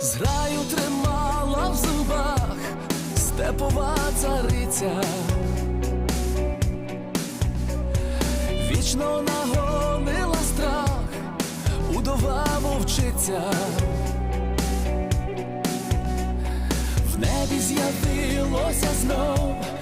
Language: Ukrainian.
зграю тримала в зубах степова цариця, вічно нагонила страх, удова вовчиця, в небі з'явилося знов.